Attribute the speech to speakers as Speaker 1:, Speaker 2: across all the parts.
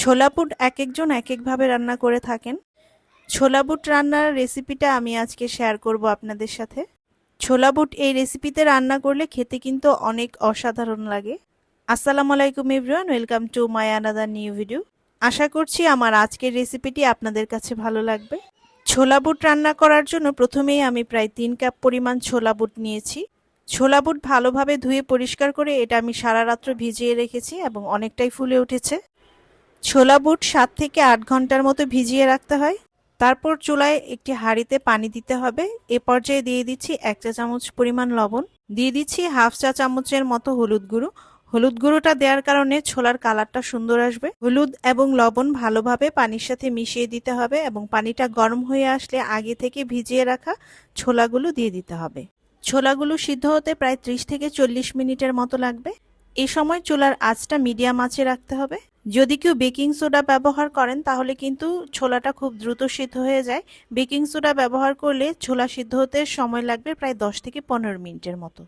Speaker 1: ছোলা বুট এক একজন এক একভাবে রান্না করে থাকেন। ছোলা বুট রান্নার রেসিপিটা আমি আজকে শেয়ার করব আপনাদের সাথে। ছোলা বুট এই রেসিপিতে রান্না করলে খেতে কিন্তু অনেক অসাধারণ লাগে। আসসালামু আলাইকুম everyone, welcome to my another new video. আশা করছি আমার আজকের রেসিপিটি আপনাদের কাছে ভালো লাগবে। ছোলা বুট রান্না করার জন্য প্রথমেই আমি প্রায় তিন কাপ পরিমাণ ছোলা বুট নিয়েছি। ছোলা বুট ভালোভাবে ধুয়ে পরিষ্কার করে এটা আমি সারা রাত্র ভিজিয়ে রেখেছি এবং অনেকটাই ফুলে উঠেছে। ছোলা বুট সাত থেকে আট ঘণ্টার মতো ভিজিয়ে রাখতে হয়। তারপর চুলায় একটি হাঁড়িতে পানি দিতে হবে। এ পর্যায়ে দিয়ে দিচ্ছি এক চা চামচ পরিমাণ লবণ। দিয়ে দিচ্ছি হাফ চা চামচের মতো হলুদ গুঁড়ো। হলুদ গুঁড়োটা দেওয়ার কারণে ছোলার কালারটা সুন্দর আসবে। হলুদ এবং লবণ ভালোভাবে পানির সাথে মিশিয়ে দিতে হবে এবং পানিটা গরম হয়ে আসলে আগে থেকে ভিজিয়ে রাখা ছোলাগুলো দিয়ে দিতে হবে। ছোলাগুলো সিদ্ধ হতে প্রায় ত্রিশ থেকে চল্লিশ মিনিটের মতো লাগবে। এই সময় চুলার আঁচটা মিডিয়াম আঁচে রাখতে হবে। যদি কেউ বেকিং সোডা ব্যবহার করেন, তাহলে কিন্তু ছোলাটা খুব দ্রুত সিদ্ধ হয়ে যায়। বেকিং সোডা ব্যবহার করলে ছোলা সিদ্ধ হতে সময় লাগবে প্রায় দশ থেকে পনেরো মিনিটের মতো।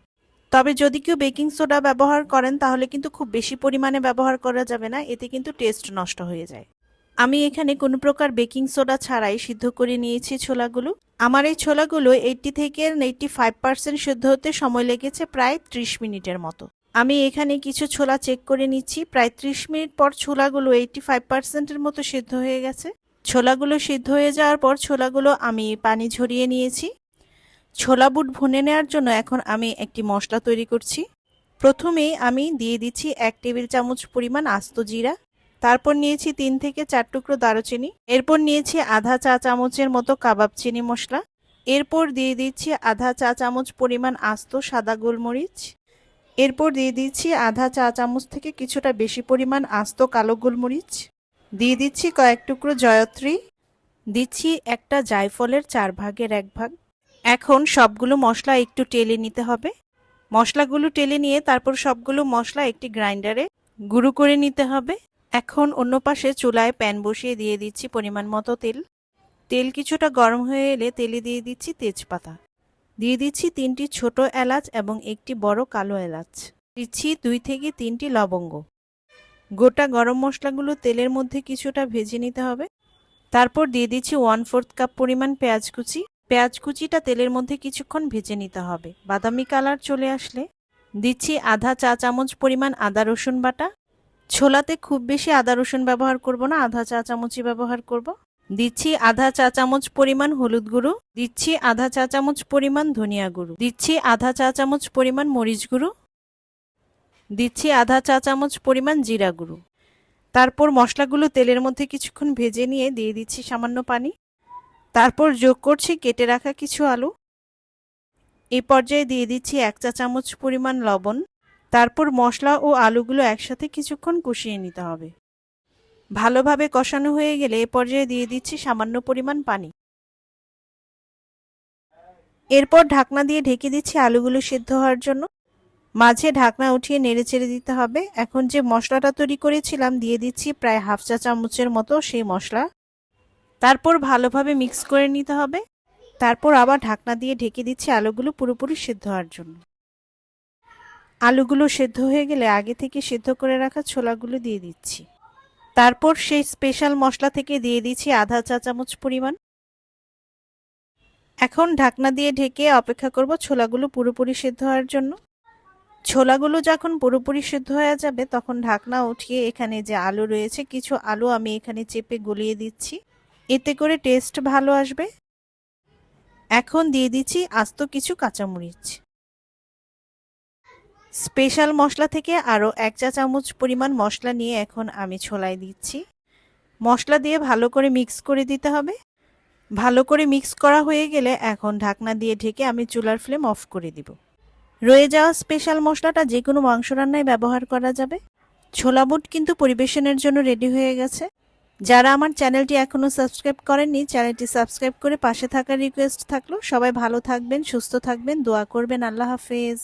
Speaker 1: তবে যদি কেউ বেকিং সোডা ব্যবহার করেন, তাহলে কিন্তু খুব বেশি পরিমাণে ব্যবহার করা যাবে না, এতে কিন্তু টেস্ট নষ্ট হয়ে যায়। আমি এখানে কোনো প্রকার বেকিং সোডা ছাড়াই সিদ্ধ করে নিয়েছি ছোলাগুলো। আমার এই ছোলাগুলো এইটটি থেকে এইটটি ফাইভ পার্সেন্ট সিদ্ধ হতে সময় লেগেছে প্রায় ত্রিশ মিনিটের মতো। আমি এখানে কিছু ছোলা চেক করে নিচ্ছি। প্রায় ত্রিশ মিনিট পর ছোলাগুলো এইটটি ফাইভ পার্সেন্টের মতো সিদ্ধ হয়ে গেছে। ছোলাগুলো সিদ্ধ হয়ে যাওয়ার পর ছোলাগুলো আমি পানি ঝরিয়ে নিয়েছি। ছোলা বুট ভুনে নেওয়ার জন্য এখন আমি একটি মশলা তৈরি করছি। প্রথমেই আমি দিয়ে দিচ্ছি এক টেবিল চামচ পরিমাণ আস্ত জিরা। তারপর নিয়েছি তিন থেকে চার টুকরো দারুচিনি। এরপর নিয়েছি আধা চা চামচের মতো কাবাব চিনি মশলা। এরপর দিয়ে দিচ্ছি আধা চা চামচ পরিমাণ আস্ত সাদা গোলমরিচ। এরপর দিয়ে দিচ্ছি আধা চা চামচ থেকে কিছুটা বেশি পরিমাণ আস্ত কালো গোলমরিচ। দিয়ে দিচ্ছি কয়েক টুকরো জয়ত্রী। দিচ্ছি একটা জায়ফলের চার ভাগের এক ভাগ। এখন সবগুলো মশলা একটু টেলে নিতে হবে। মশলাগুলো টেলে নিয়ে তারপর সবগুলো মশলা একটি গ্রাইন্ডারে গুঁড়ো করে নিতে হবে। এখন অন্য পাশে চুলায় প্যান বসিয়ে দিয়ে দিচ্ছি পরিমাণ মতো তেল। তেল কিছুটা গরম হয়ে এলে তেলে দিয়ে দিচ্ছি তেজপাতা। দিয়ে দিচ্ছি তিনটি ছোট এলাচ এবং একটি বড় কালো এলাচ। দিচ্ছি দুই থেকে তিনটি লবঙ্গ। গোটা গরম মশলাগুলো তেলের মধ্যে কিছুটা ভেজে নিতে হবে। তারপর দিয়ে দিচ্ছি ওয়ান ফোর্থ কাপ পরিমাণ পেঁয়াজ কুচি। পেঁয়াজ কুচিটা তেলের মধ্যে কিছুক্ষণ ভেজে নিতে হবে। বাদামি কালার চলে আসলে। দিচ্ছি আধা চা চামচ পরিমাণ আদা রসুন বাটা। ছোলাতে খুব বেশি আদা রসুন ব্যবহার করব না, আধা চা চামচই ব্যবহার করব। দিচ্ছি আধা চা চামচ পরিমাণ হলুদ গুঁড়ো, দিচ্ছি আধা চা চামচ পরিমাণ ধনিয়া গুঁড়ো, দিচ্ছি আধা চা চামচ পরিমাণ মরিচ গুঁড়ো, দিচ্ছি আধা চা চামচ পরিমাণ জিরা গুঁড়ো। তারপর মশলাগুলো তেলের মধ্যে কিছুক্ষণ ভেজে নিয়ে দিয়ে দিচ্ছি সামান্য পানি। তারপর যোগ করছি কেটে রাখা কিছু আলু। এ পর্যায়ে দিয়ে দিচ্ছি এক চা চামচ পরিমাণ লবণ। তারপর মশলা ও আলুগুলো একসাথে কিছুক্ষণ কষিয়ে নিতে হবে। ভালোভাবে কষানো হয়ে গেলে এ পর্যায়ে দিয়ে দিচ্ছি সামান্য পরিমাণ পানি। এরপর ঢাকনা দিয়ে ঢেকে দিচ্ছি আলুগুলো সিদ্ধ হওয়ার জন্য। মাঝে ঢাকনা উঠিয়ে নেড়ে চেড়ে দিতে হবে। এখন যে মশলাটা তৈরি করেছিলাম, দিয়ে দিচ্ছি প্রায় হাফ চা চামচের মতো সেই মশলা। তারপর ভালোভাবে মিক্স করে নিতে হবে। তারপর আবার ঢাকনা দিয়ে ঢেকে দিচ্ছি আলুগুলো পুরোপুরি সিদ্ধ হওয়ার জন্য। আলুগুলো সেদ্ধ হয়ে গেলে আগে থেকে সিদ্ধ করে রাখা ছোলাগুলো দিয়ে দিচ্ছি। তারপর সেই স্পেশাল মশলা থেকে দিয়ে দিচ্ছি আধা চা চামচ পরিমাণ। এখন ঢাকনা দিয়ে ঢেকে অপেক্ষা করব ছোলাগুলো পুরোপুরি সিদ্ধ হওয়ার জন্য। ছোলাগুলো যখন পুরোপুরি সিদ্ধ হয়ে যাবে তখন ঢাকনা উঠিয়ে এখানে যে আলু রয়েছে, কিছু আলু আমি এখানে চেপে গলিয়ে দিচ্ছি। এতে করে টেস্ট ভালো আসবে। এখন দিয়ে দিচ্ছি আস্ত কিছু কাঁচামরিচ। স্পেশাল মশলা থেকে আরও এক চা চামচ পরিমাণ মশলা নিয়ে এখন আমি ছোলাই দিচ্ছি। মশলা দিয়ে ভালো করে মিক্স করে দিতে হবে। ভালো করে মিক্স করা হয়ে গেলে এখন ঢাকনা দিয়ে ঢেকে আমি চুলার ফ্লেম অফ করে দিব। রয়ে যাওয়া স্পেশাল মশলাটা যে কোনো মাংস রান্নায় ব্যবহার করা যাবে। ছোলা বুট কিন্তু পরিবেশনের জন্য রেডি হয়ে গেছে। যারা আমার চ্যানেলটি এখনও সাবস্ক্রাইব করেননি, চ্যানেলটি সাবস্ক্রাইব করে পাশে থাকার রিকোয়েস্ট থাকল। সবাই ভালো থাকবেন, সুস্থ থাকবেন, দোয়া করবেন। আল্লাহ হাফেজ।